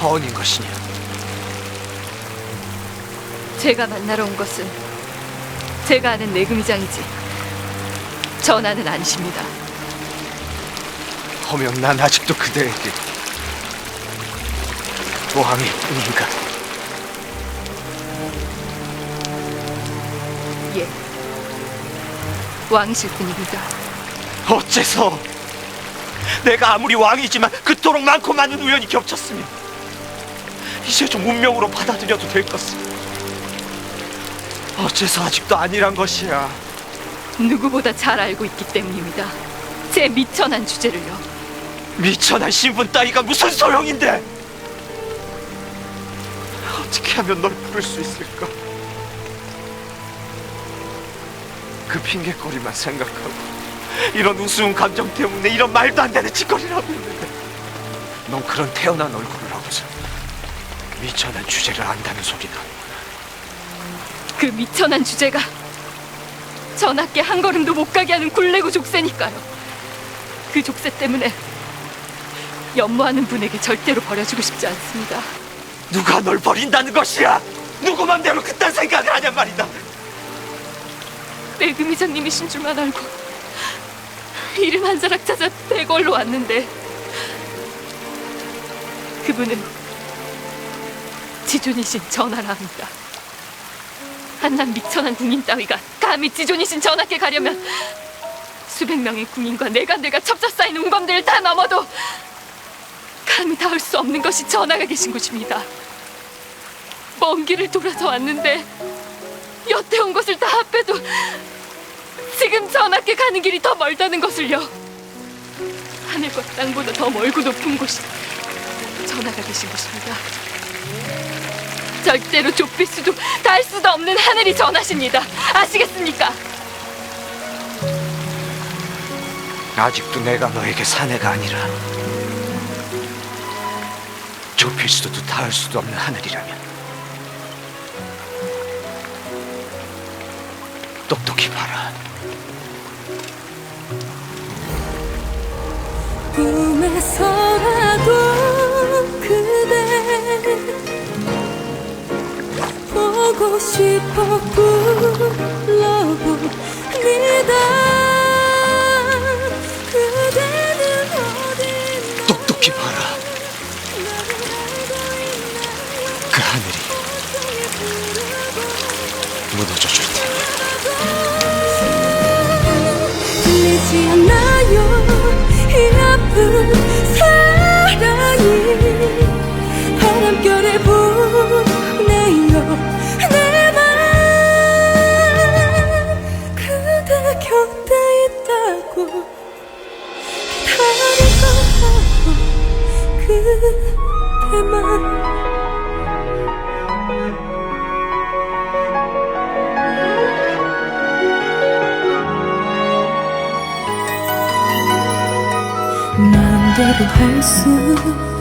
허언인 것이냐? 제가 만나러 온 것은 제가 아는 내금이장이지 전하는 아니십니다. 허명 난 아직도 그대에게 왕일 뿐인가? 예, 왕이실 뿐입니다. 어째서 내가 아무리 왕이지만 그토록 많고 많은 우연이 겹쳤으면 이제 좀 운명으로 받아들여도 될 것을 어째서 아직도 아니란 것이야 누구보다 잘 알고 있기 때문입니다. 제 미천한 주제를요. 미천한 신분 따위가 무슨 소용인데 어떻게 하면 널 부를 수 있을까 그 핑계거리만 생각하고 이런 우스운 감정 때문에 이런 말도 안 되는 짓거리를 하고 있는데 넌 그런 태어난 얼굴을 미천한 주제를 안다는 소리다 그 미천한 주제가 전하께 한 걸음도 못 가게 하는 굴레고 족쇄니까요. 그 족쇄 때문에 연모하는 분에게 절대로 버려주고 싶지 않습니다. 누가 널 버린다는 것이야 누구 맘대로 그딴 생각을 하냔 말이다 내금이장님이신 줄만 알고 이름 한 자락 찾아 대궐로 왔는데 그분은 지존이신 전하라 합니다. 한낱 미천한 궁인 따위가 감히 지존이신 전하께 가려면 수백 명의 궁인과 내간들과 첩자 쌓인 운검들을 다 넘어도 감히 닿을 수 없는 것이 전하가 계신 곳입니다. 먼 길을 돌아서 왔는데 여태 온 것을 다 합해도 지금 전하께 가는 길이 더 멀다는 것을요. 하늘과 땅보다 더 멀고 높은 곳이 전하가 계신 곳입니다. 절대로 좁힐 수도 닿을 수도 없는 하늘이 전하십니다. 아시겠습니까? 아직도 내가 너에게 사내가 아니라 좁힐 수도 닿을 수도 없는 하늘이라면 똑똑히 봐라 보고 싶어 불러봅니다 그대는 어딨나 똑똑히 봐라. 그 하늘이 무너져 줄 테니. 들리지 않나요. 이 아픈 사랑이 바람결에 보 곁에 있다고 기다릴 거라고 그대만 마음대로 할수